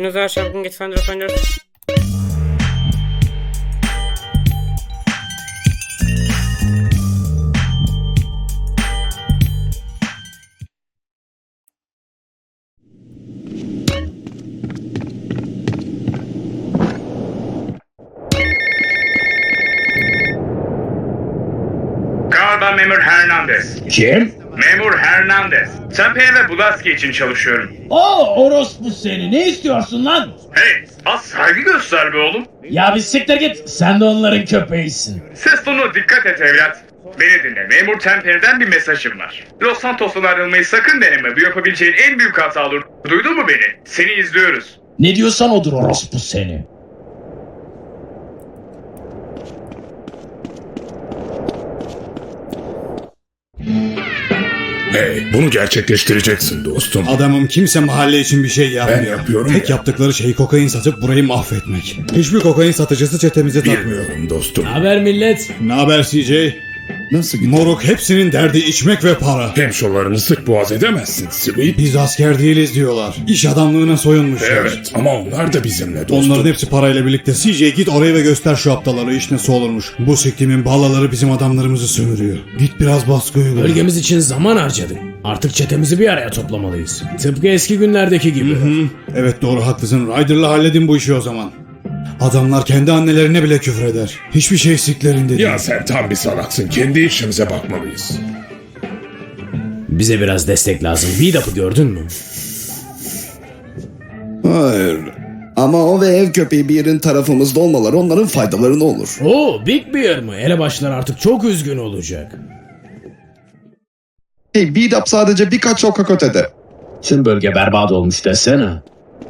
Günüzü aşağı git Fender Fender. Galiba Memur Hernandez. Kim? Hernandez. Tempe ve Bulaski için çalışıyorum. Oo orospu seni. Ne istiyorsun lan? Hey, az saygı göster be oğlum. Ya bir siktir git. Sen de onların köpeğisin. Ses tonuna dikkat et evlat. Beni dinle. Memur Temper'den bir mesajım var. Los Santos'tan ayrılmayı sakın deneme. Bu yapabileceğin en büyük hata olur. Duydun mu beni? Seni izliyoruz. Ne diyorsan odur orospu seni. Hey, bunu gerçekleştireceksin dostum. Adamım kimse mahalle için bir şey yapmıyor. Ben yapıyorum Tek ya. yaptıkları şey kokain satıp burayı mahvetmek. Hiçbir kokain satıcısı çetemize takmıyor. Bilmiyorum dostum. Haber millet. Ne haber CJ? Nasıl gidiyor? Moruk hepsinin derdi içmek ve para. Hemşolarını sık boğaz edemezsin Sweet. Biz asker değiliz diyorlar. İş adamlığına soyunmuşlar. Evet ama onlar da bizimle dostum. Onların hepsi parayla birlikte. CJ git oraya ve göster şu aptaları iş nasıl olurmuş. Bu siktimin ballaları bizim adamlarımızı sömürüyor. Git biraz baskı uygula. Bölgemiz için zaman harcadık. Artık çetemizi bir araya toplamalıyız. Tıpkı eski günlerdeki gibi. Evet doğru haklısın. Ryder'la halledin bu işi o zaman. Adamlar kendi annelerine bile küfür eder. Hiçbir şey siklerinde değil. Ya sen tam bir salaksın. Kendi işimize bakmalıyız. Bize biraz destek lazım. V-Dup'ı gördün mü? Hayır. Ama o ve ev köpeği bir yerin tarafımızda olmaları onların faydalarına olur. Oo, Big Bear mı? Elebaşlar artık çok üzgün olacak. Hey Beat Up sadece birkaç sokak ötede. Tüm bölge berbat olmuş desene.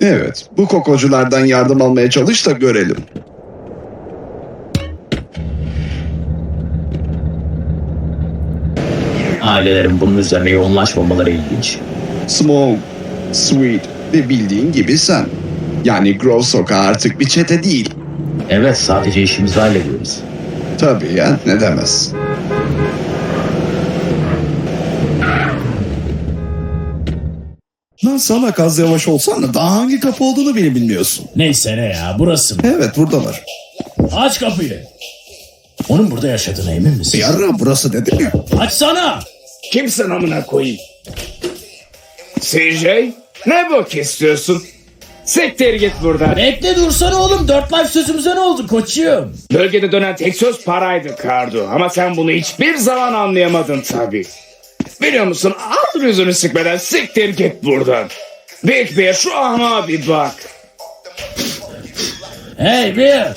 Evet, bu kokoculardan yardım almaya çalış da görelim. Ailelerin bunun üzerine yoğunlaşmamaları ilginç. Small, Sweet ve bildiğin gibi sen. Yani Grove Sokağı artık bir çete değil. Evet, sadece işimizi hallediyoruz. Tabii ya, ne demez. Lan salak az yavaş olsan da daha hangi kapı olduğunu bile bilmiyorsun. Neyse ne ya, burası mı? Evet buradalar. Aç kapıyı. Onun burada yaşadığına emin misin? Yarra burası dedim ya. Açsana! Kimsin amına koyayım? CJ? Ne bok istiyorsun? Siktir git buradan. Bekle dursana oğlum. Dört life sözümüze ne oldu koçum? Bölgede dönen tek söz paraydı Kardo. Ama sen bunu hiçbir zaman anlayamadın tabii. Biliyor musun alt yüzünü sıkmadan siktir git buradan. Big Bear şu ahma bir bak. Hey Bear!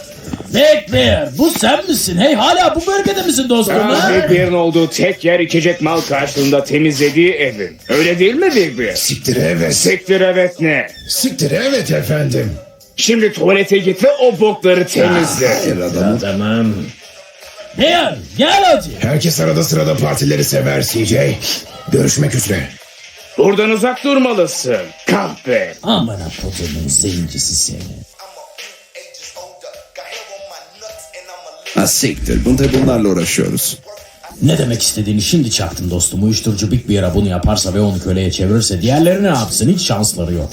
Big Bear! Bu sen misin? Hey hala bu bölgede misin dostum? Ha? Big Bear'ın olduğu tek yer içecek mal karşılığında temizlediği evin. Öyle değil mi Big Bear? Siktir evet. Siktir evet ne? Siktir evet efendim. Şimdi tuvalete git ve o bokları temizle. Hayır adamım. Tamam. Bear gel hadi. Herkes arada sırada partileri sever CJ. Görüşmek üzere. Buradan uzak durmalısın. Kahpe. Aman apodumun zencisi seni. Ha siktir. Bunda bunlarla uğraşıyoruz. Ne demek istediğini şimdi çaktın dostum. Uyuşturucu Big Bear'a bunu yaparsa ve onu köleye çevirirse diğerleri ne yapsın? Hiç şansları yok.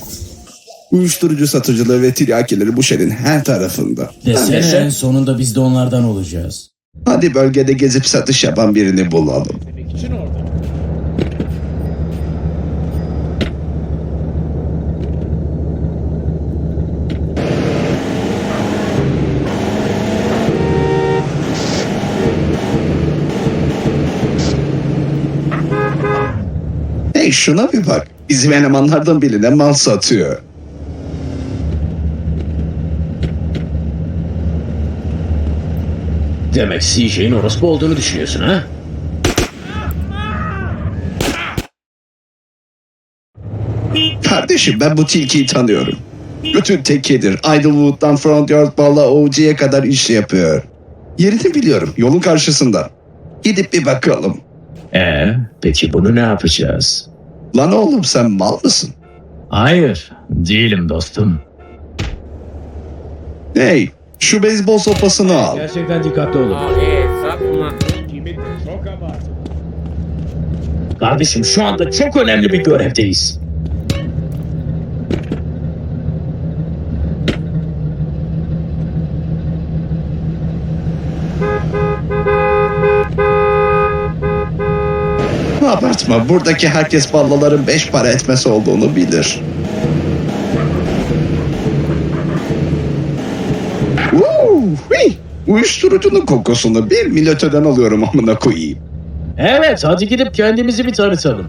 Uyuşturucu satıcıları ve tiryakileri bu şehrin her tarafında. Desene en sonunda biz de onlardan olacağız. Hadi bölgede gezip satış yapan birini bulalım. Hey şuna bir bak. Bizim elemanlardan birine mal satıyor. Demek CJ'in orospu olduğunu düşünüyorsun ha? Kardeşim ben bu tilkiyi tanıyorum. Bütün tekidir. Idlewood'dan Front Yard Ball'a OG'ye kadar iş yapıyor. Yerini biliyorum. Yolun karşısında. Gidip bir bakalım. Ee, peki bunu ne yapacağız? Lan oğlum sen mal mısın? Hayır, değilim dostum. Hey şu beyzbol sopasını al. Gerçekten dikkatli olun. Abi. Kardeşim şu anda çok önemli bir görevdeyiz. Abartma buradaki herkes ballaların beş para etmesi olduğunu bilir. Uyuşturucunun kokusunu bir millet öden alıyorum amına koyayım. Evet hadi gidip kendimizi bir tanıtalım.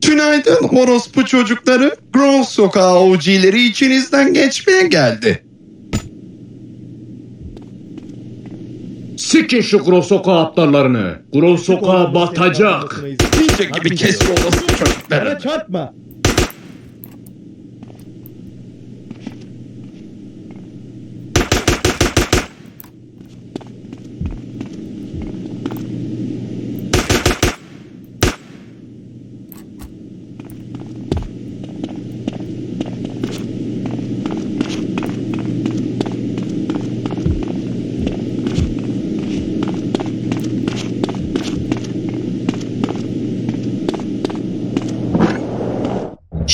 Tünaydın orospu çocukları. Grove sokağı OG'leri içinizden geçmeye geldi. Sikin şu Grov Sokağı aptallarını. Grov Sokağı batacak. Ninja gibi kes orospu çocukları.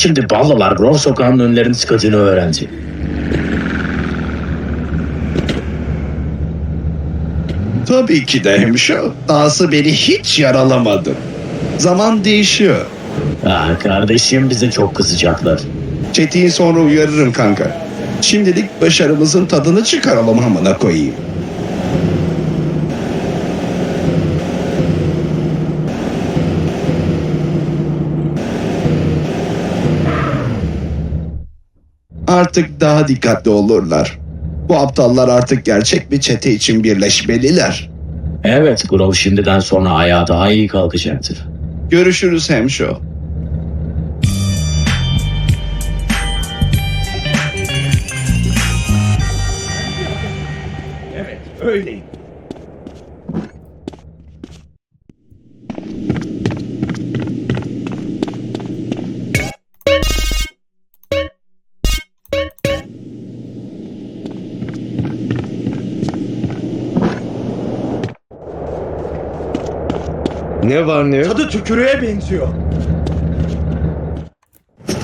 Şimdi Ballılar Grove sokağının önlerini sıkacağını öğrendi. Tabii ki de hemşo. Dahası beni hiç yaralamadı. Zaman değişiyor. Ah kardeşim bize çok kızacaklar. Çetiği sonra uyarırım kanka. Şimdilik başarımızın tadını çıkaralım amına koyayım. Artık daha dikkatli olurlar. Bu aptallar artık gerçek bir çete için birleşmeliler. Evet Grove şimdiden sonra ayağa daha iyi kalkacaktır. Görüşürüz hemşo.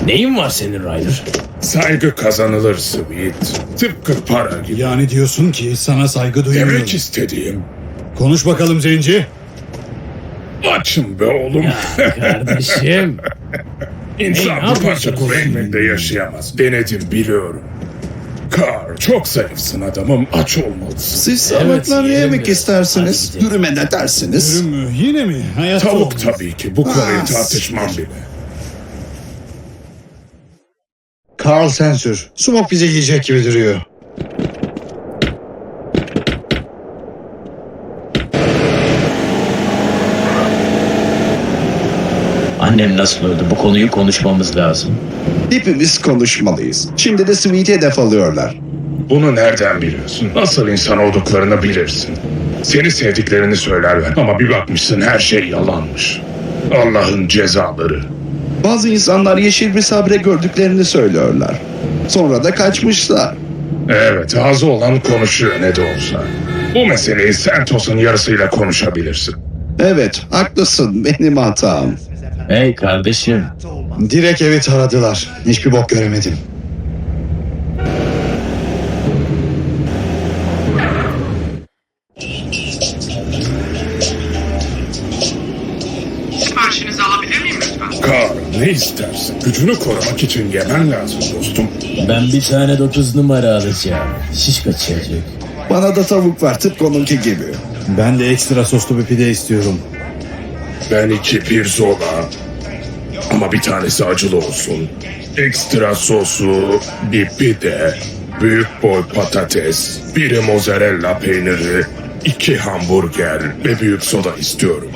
Neyin var senin Ryder? Saygı kazanılır Sweet. Tıpkı para gibi. Yani diyorsun ki sana saygı duymuyorum. Demek istediğim Konuş bakalım Zenci. açım be oğlum. Kardeşim. İnsan ne bir parça ekmekle yaşayamaz. Denedim biliyorum. Carl çok zayıfsın adamım aç olmalısın. Siz ne yiyelim yemek istersiniz? Dürüme ne dersiniz? Ürün mü? Yine mi? Hayatta Tavuk olmaz. tabii ki bu konuyu Ah, tartışmam bile. Carl sen sür. Smoke bize yiyecek gibi duruyor. Annem nasıl öldü bu konuyu konuşmamız lazım. Hepimiz konuşmalıyız. Şimdi de Sweet'i hedef alıyorlar. Bunu nereden biliyorsun? Nasıl insan olduklarını bilirsin. Seni sevdiklerini söylerler ama bir bakmışsın her şey yalanmış. Allah'ın cezaları. Bazı insanlar yeşil bir sabre gördüklerini söylüyorlar. Sonra da kaçmışlar. Evet ağzı olan konuşuyor ne de olsa. Bu meseleyi Santos'un yarısıyla konuşabilirsin. Evet, haklısın. Benim hatam. Hey kardeşim. Direkt evi taradılar. Hiçbir bok göremedim. Siparişinizi alabilir miyim lütfen? Karl ne istersin? Gücünü korumak için yemen lazım dostum. Ben bir tane 9 numara alacağım. Şiş kaçacak. Bana da tavuk var tıpkı onunki gibi. Ben de ekstra soslu bir pide istiyorum. Ben iki pirzola. Ama bir tanesi acılı olsun. Ekstra sosu, bir pide, büyük boy patates, biri mozzarella peyniri, iki hamburger ve büyük soda istiyorum.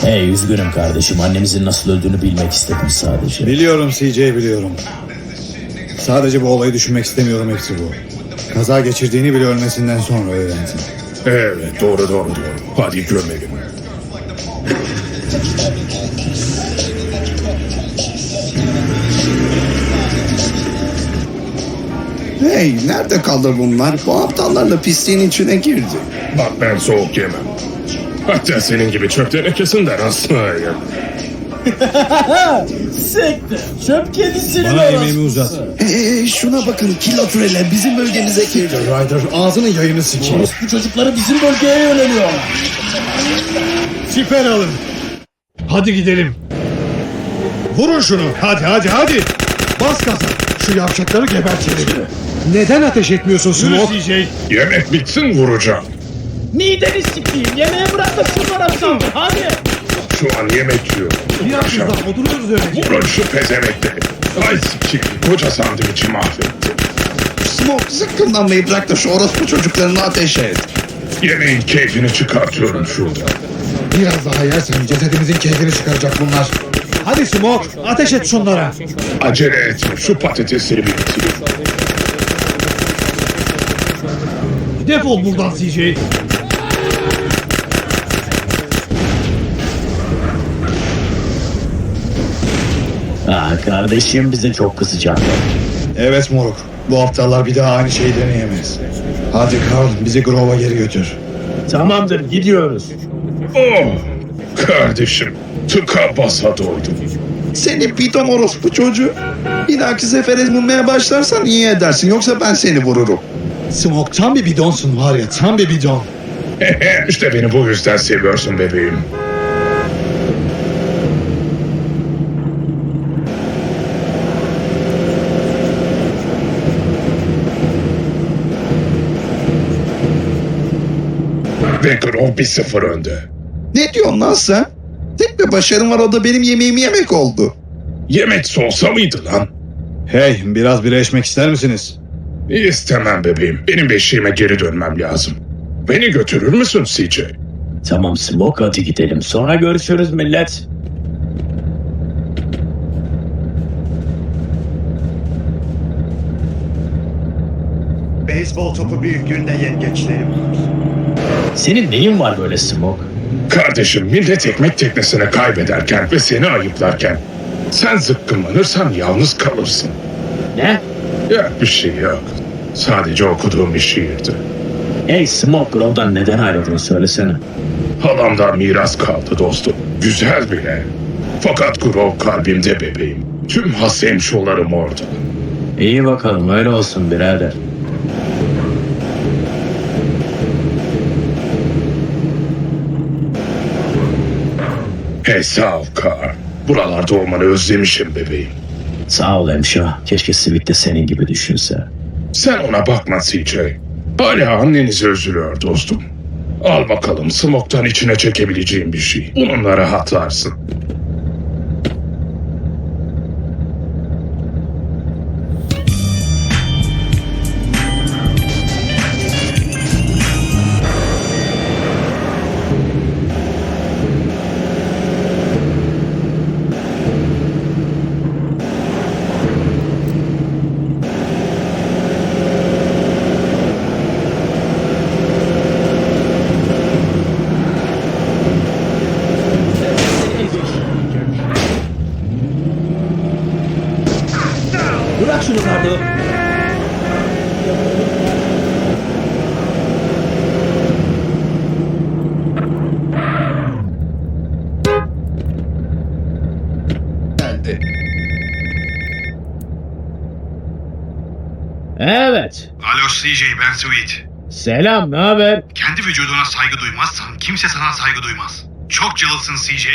Hey üzgünüm kardeşim annemizin nasıl öldüğünü bilmek istedim sadece. Biliyorum CJ biliyorum. Sadece bu olayı düşünmek istemiyorum hepsi bu. Kaza geçirdiğini bile ölmesinden sonra öğrendim. Evet doğru doğru doğru. Hadi gömelim. Hey, nerede kaldı bunlar? Bu aptallarla pisliğin içine girdi. Bak ben soğuk yemem. Hatta senin gibi çöp tenekesinden asla yemem. Sekte. Çöp kedisinin Bana yemeğimi uzat. Ee, şuna bakın kilometreler bizim bölgemize girdi. Ryder ağzının yayını sikeyim. Bu çocukları bizim bölgeye yöneliyorlar. Siper alın. Hadi gidelim. Vurun şunu. Hadi hadi hadi. Bas gaza. Şu yavşakları gebertelim. Neden ateş etmiyorsun Smoke? Yemek bitsin vuracağım. Mideni sikeyim. Yemeğe bırak da saldır. Hadi. Şu an yemek yiyorum. Biraz Aşağı. şuradan oturuyoruz öylece. Vurun şu pezemekleri. Ay sikeyim. Koca sandviçi mahvettim. Smoke zıkkımlanmayı bırak da şu orospu çocuklarını ateş et. Yemeğin keyfini çıkartıyorum şurada. Biraz daha yersen cesedimizin keyfini çıkaracak bunlar. Hadi Smoke ateş et şunlara. Acele etme şu patatesleri bir bitireyim. Defol buradan CJ. Kardeşim bize çok kızacak. Evet moruk. Bu aptallar bir daha aynı şeyi deneyemez. Hadi Carl bizi Grove'a geri götür. Tamamdır gidiyoruz. Oh kardeşim tıka basa doydum. Seni piton orospu çocuğu. Bir dahaki sefere bulmaya başlarsan iyi edersin. Yoksa ben seni vururum. Smoke tam bir bidonsun var ya tam bir bidon. işte beni bu yüzden seviyorsun bebeğim. Ve Grove 1-0 önde. Ne diyorsun lan sen? Tek bir başarım var o da benim yemeğimi yemek oldu. Yemek soğusa mıydı lan? Hey biraz bira içmek ister misiniz? İstemem bebeğim. Benim beşiğime geri dönmem lazım. Beni götürür müsün CJ? Tamam Smoke hadi gidelim. Sonra görüşürüz millet. Beyzbol topu büyüklüğünde yengeçlerim. Senin neyin var böyle Smoke? Kardeşim millet ekmek teknesini kaybederken ve seni ayıplarken sen zıkkımlanırsan yalnız kalırsın. Ne? Yok bir şey yok. Sadece okuduğum bir şiirdi. Hey Smoke Grove'dan neden ayrıldın söylesene. Halamdan miras kaldı dostum. Güzel bile. Fakat Grove kalbimde bebeğim. Tüm has hemşolarım orada. İyi bakalım öyle olsun birader. Sağ ol Kar. Buralarda olmanı özlemişim bebeğim. Sağ ol Emşo. Keşke Sivik de senin gibi düşünse. Sen ona bakma CJ. Hala annenize üzülüyor dostum. Al bakalım smoktan içine çekebileceğim bir şey. Bununla rahatlarsın. CJ ben Sweet. Selam, ne haber? Kendi vücuduna saygı duymazsan kimse sana saygı duymaz. Çok cılızsın CJ.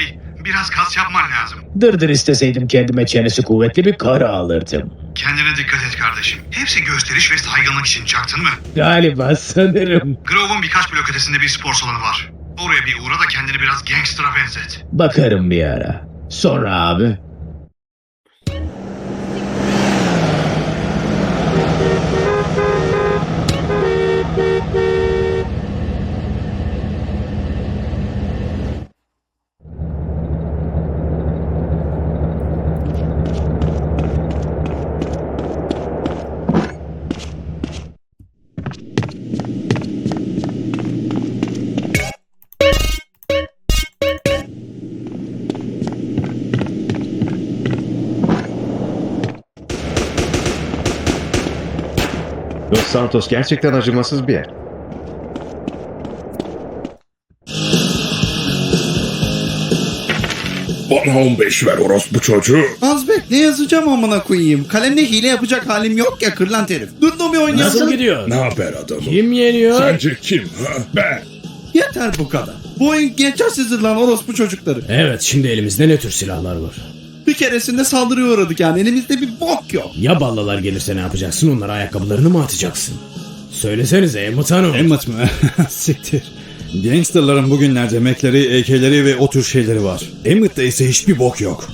Biraz kas yapman lazım. Dırdır isteseydim kendime çenesi kuvvetli bir karı alırdım. Kendine dikkat et kardeşim. Hepsi gösteriş ve saygınlık için çaktın mı? Galiba sanırım. Grove'un birkaç blok ötesinde bir spor salonu var. Oraya bir uğra da kendini biraz gangster'a benzet. Bakarım bir ara. Sonra abi. Santos gerçekten acımasız bir yer. Bana 15 ver orospu çocuğu. Azbek ne yazacağım amına koyayım? Kalemle hile yapacak halim yok ya kırlant herif. Dur da bir oynayalım. Nasıl gidiyor? Ne haber adamım? Kim yeniyor? Sence kim ha? Ben. Yeter bu kadar. Bu oyun geçersizdir lan orospu çocukları. Evet şimdi elimizde ne tür silahlar var? Bir keresinde saldırıya uğradık yani elimizde bir bok yok. Ya ballalar gelirse ne yapacaksın? Onlara ayakkabılarını mı atacaksın? Söylesenize Emmett Hanım. Emmet mi? Siktir. Gangsterların bugünlerde mekleri, EK'leri ve o tür şeyleri var. Emmet'te ise hiçbir bok yok.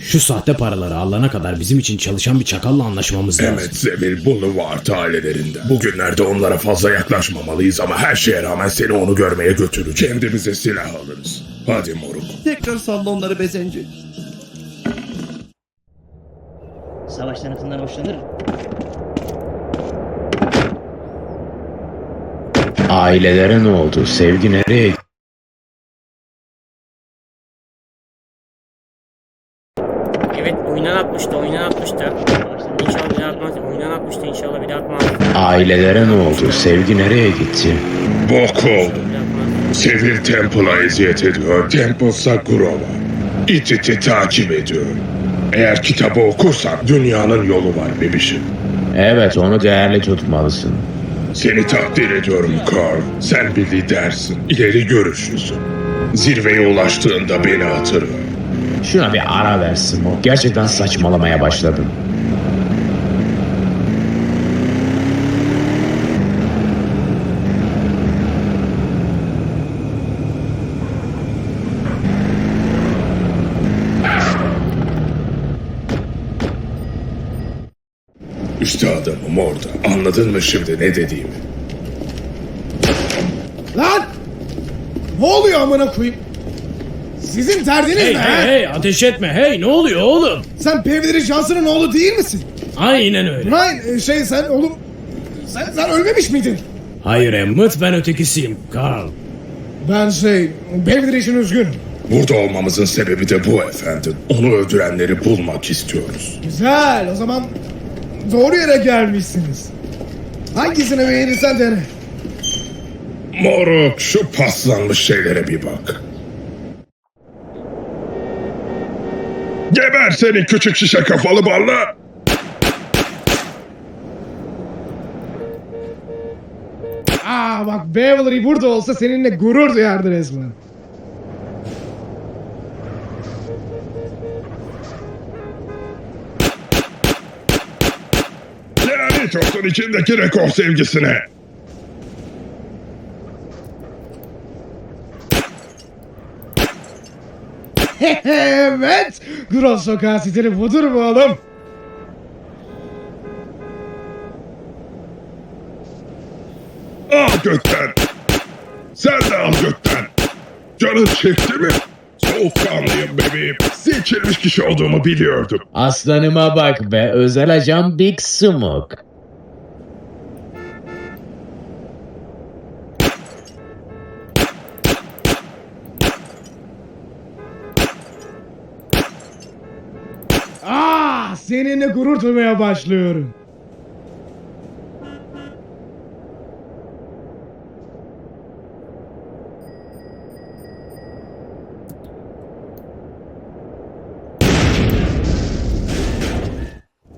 Şu sahte paraları alana kadar bizim için çalışan bir çakalla anlaşmamız lazım. Evet Sevil Boulevard ailelerinde. Bugünlerde onlara fazla yaklaşmamalıyız ama her şeye rağmen seni onu görmeye götüreceğim. Kendimize silah alırız. Hadi moruk. Tekrar salla onları bezenci. Savaş sanatından hoşlanır. Ailelere ne oldu? Sevgi nereye Evet oyundan atmıştı oyundan atmıştı. İnşallah bir daha atmaz. Oyundan atmıştı inşallah bir daha atmaz. Ailelere ne oldu? Sevgi nereye gitti? Bok oldu. Sevil Temple'a eziyet ediyor. Temple Sakurova. İtiti takip ediyor. Eğer kitabı okursan dünyanın yolu var bebişim. Evet onu değerli tutmalısın. Seni takdir ediyorum Carl. Sen bir lidersin. İleri görüşlüsün. Zirveye ulaştığında beni hatırla. Şuna bir ara versin o. Gerçekten saçmalamaya başladım. İşte adamım orada. Anladın mı şimdi ne dediğimi? Lan! Ne oluyor amına koyayım? Sizin derdiniz Hey ne? hey ha? hey ateş etme hey ne oluyor oğlum? Sen Pevdiri Johnson'ın oğlu değil misin? Aynen öyle. Ryan şey sen oğlum... Sen, sen ölmemiş miydin? Hayır Emmett ben ötekisiyim Carl. Ben şey... Pevdiri için üzgünüm. Burada olmamızın sebebi de bu efendim. Onu öldürenleri bulmak istiyoruz. Güzel o zaman doğru yere gelmişsiniz. Hangisini beğenirsen dene. Moruk şu paslanmış şeylere bir bak. Geber seni küçük şişe kafalı balla. Aa bak Beverly burada olsa seninle gurur duyardı resmen. Lanet olsun içindeki rekor sevgisine. evet. Gros sokağı stili budur mu oğlum? Al götten. Sen de al götten. Canın çekti mi? Soğukkanlıyım bebeğim. Seçilmiş kişi olduğumu biliyordum. Aslanıma bak be özel ajan Big Smoke. Seninle gurur duymaya başlıyorum.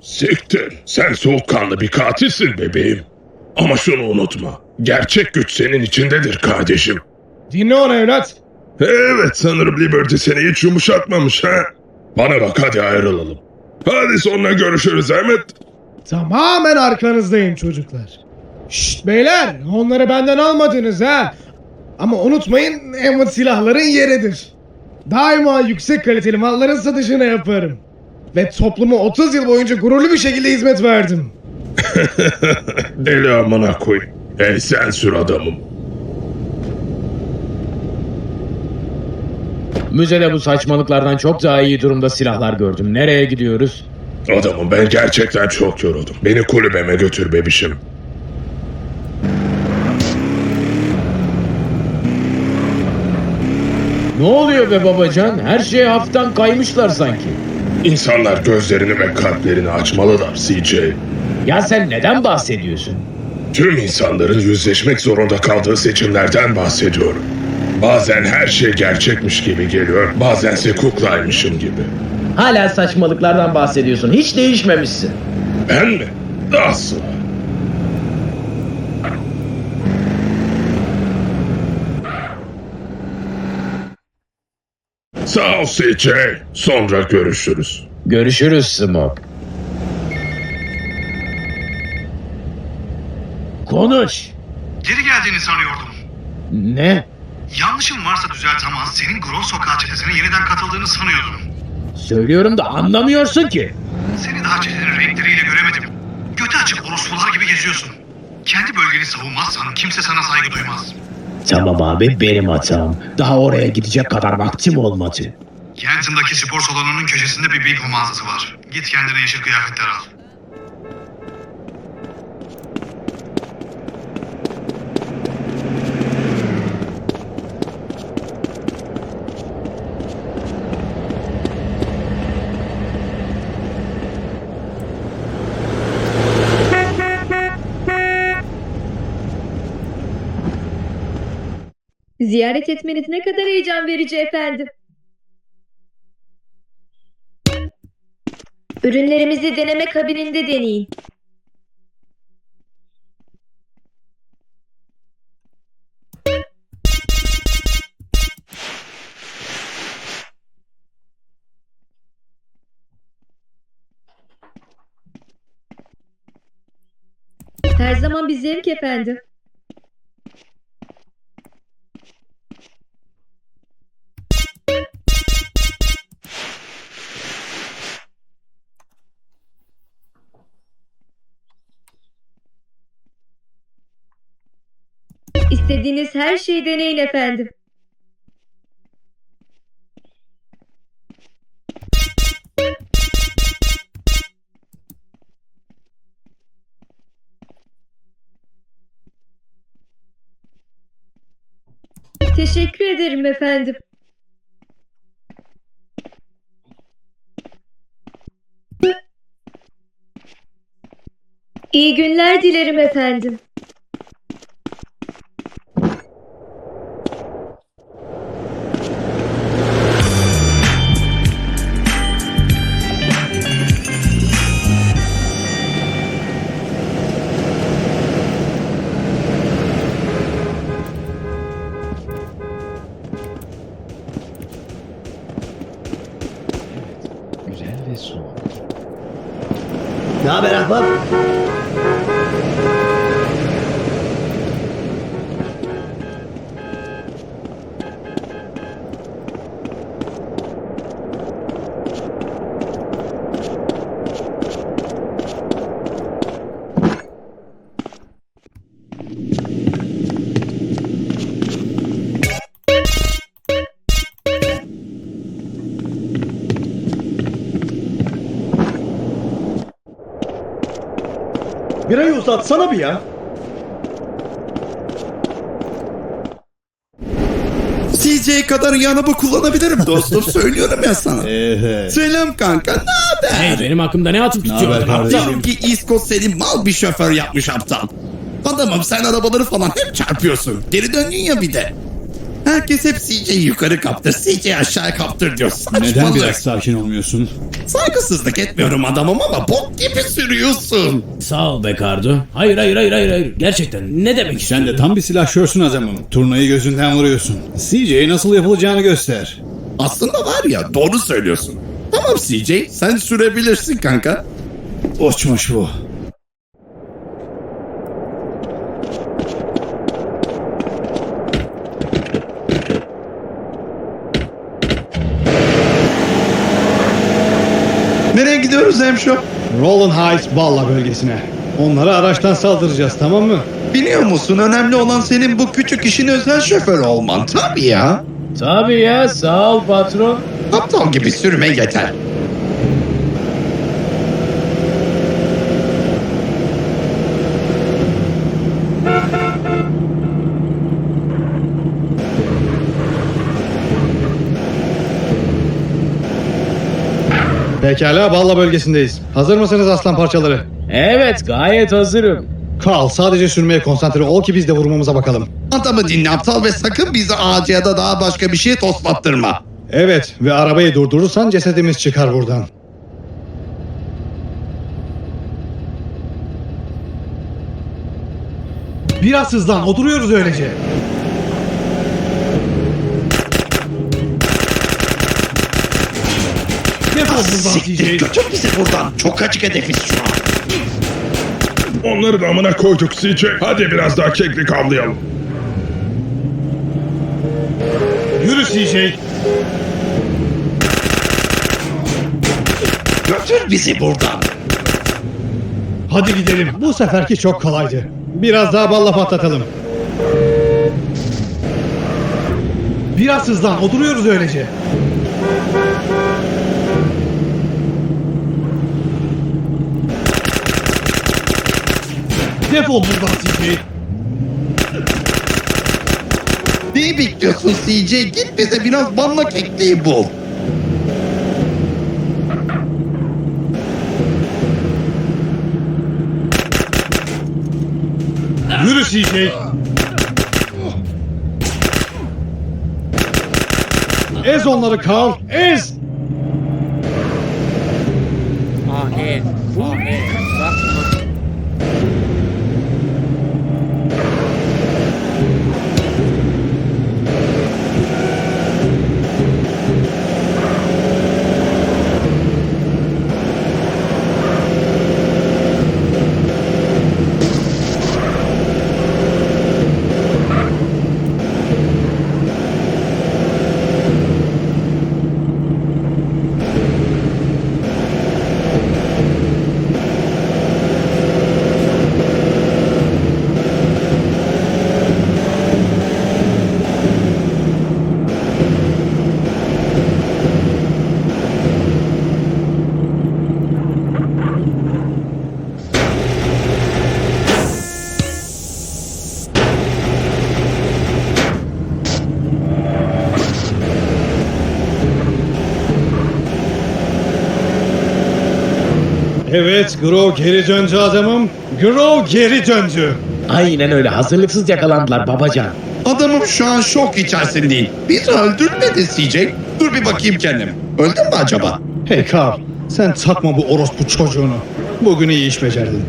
Siktir. Sen soğukkanlı bir katilsin bebeğim. Ama şunu unutma. Gerçek güç senin içindedir kardeşim. Dinle onu evlat. Evet sanırım Liberty seni hiç yumuşatmamış ha. Bana bak hadi ayrılalım. Hadi sonra görüşürüz Ahmet. Tamamen arkanızdayım çocuklar. Şşt beyler onları benden almadınız ha. Ama unutmayın Emmet silahların yeridir. Daima yüksek kaliteli malların satışını yaparım. Ve topluma 30 yıl boyunca gururlu bir şekilde hizmet verdim. Deli amına koy. Ey sen sür adamım. Müzede bu saçmalıklardan çok daha iyi durumda silahlar gördüm. Nereye gidiyoruz? Adamım ben gerçekten çok yoruldum. Beni kulübeme götür bebişim. Ne oluyor be babacan? Her şeye hafiften kaymışlar sanki. İnsanlar gözlerini ve kalplerini açmalılar CJ. Ya sen neden bahsediyorsun? Tüm insanların yüzleşmek zorunda kaldığı seçimlerden bahsediyorum. Bazen her şey gerçekmiş gibi geliyor, bazense kuklaymışım gibi. Hala saçmalıklardan bahsediyorsun. Hiç değişmemişsin. Ben mi? Asla. Sağ ol CJ. Sonra görüşürüz. Görüşürüz Smoke. Konuş. Geri geldiğini sanıyordum. Ne? Yanlışım varsa düzelt ama senin Grove Sokağı çetesine yeniden katıldığını sanıyordum. Söylüyorum da anlamıyorsun ki. Seni daha çetenin renkleriyle göremedim. Götü açık orospular gibi geziyorsun. Kendi bölgeni savunmazsan kimse sana saygı duymaz. Tamam abi benim hatam. Daha oraya gidecek kadar vaktim olmadı. Kenton'daki spor salonunun köşesinde bir Bilko mağazası var. Git kendine yeşil kıyafetler al. Ziyaret etmeniz ne kadar heyecan verici efendim. Ürünlerimizi deneme kabininde deneyin. Her zaman bir zevk efendim. İstediğiniz her şeyi deneyin efendim. Teşekkür ederim efendim. İyi günler dilerim efendim. Ne haber ahbap? Birayı uzatsana bir ya. CJ kadar yanımı kullanabilirim dostum. Söylüyorum ya sana. Selam kanka. Ne haber? Hey benim hakkımda ne atıp tutuyorsun? haber kardeşim? Diyorum ki East Coast seni mal bir şoför yapmış aptal. Adamım sen arabaları falan hep çarpıyorsun. Geri döndün ya bir de. Herkes hep CJ yukarı kaptır, CJ aşağı kaptır diyor. Neden Saçmalık. biraz sakin olmuyorsun? Saygısızlık etmiyorum adamım ama bok gibi sürüyorsun. Sağ ol be Kardo. Hayır hayır hayır hayır hayır. Gerçekten ne demek Sen istiyorsun? de tam bir silahşörsün adamım. Turnayı gözünden vuruyorsun. CJ'ye nasıl yapılacağını göster. Aslında var ya doğru söylüyorsun. Tamam CJ sen sürebilirsin kanka. Uçmuş bu. Nereye gidiyoruz Hemşo? Roland Heights Balla bölgesine. Onlara araçtan saldıracağız tamam mı? Biliyor musun önemli olan senin bu küçük işin özel şoför olman. Tabii ya. Tabii ya sağ ol patron. Aptal gibi sürme yeter. Pekala Balla bölgesindeyiz. Hazır mısınız aslan parçaları? Evet gayet hazırım. Kal sadece sürmeye konsantre ol ki biz de vurmamıza bakalım. Adamı dinle aptal ve sakın bizi ağaca ya da daha başka bir şeye toslattırma. Evet ve arabayı durdurursan cesedimiz çıkar buradan. Biraz hızlan oturuyoruz öylece. Defol buradan Siktir götür bizi buradan. Çok açık hedefiz şu an. Onları da amına koyduk CJ. Hadi biraz daha keklik avlayalım. Yürü CJ. Götür bizi buradan. Hadi gidelim. Bu seferki çok kolaydı. Biraz daha balla patlatalım. Biraz hızlan oturuyoruz öylece. Defol buradan CJ. Neyi bekliyorsun CJ? Git bize biraz balla kekliği bul. Yürü CJ. Ez onları Carl. Ez. Hayır. Hayır. Bakma. Evet, Grove geri döndü adamım. Grove geri döndü. Aynen öyle hazırlıksız yakalandılar babacan. Adamım şu an şok içerisindeyim. Bizi öldürmedi CJ. Dur bir bakayım kendim. Öldün mü acaba? Hey Carl, sen takma bu orospu çocuğunu. Bugün iyi iş becerdin.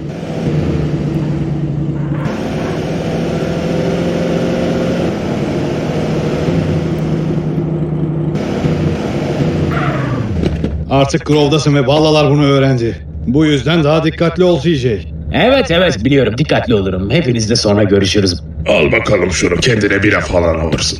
Artık Grove'dasın ve ballalar bunu öğrendi. Bu yüzden daha dikkatli ol CJ. Evet evet biliyorum dikkatli olurum. Hepinizle sonra görüşürüz. Al bakalım şunu kendine bira falan alırsın.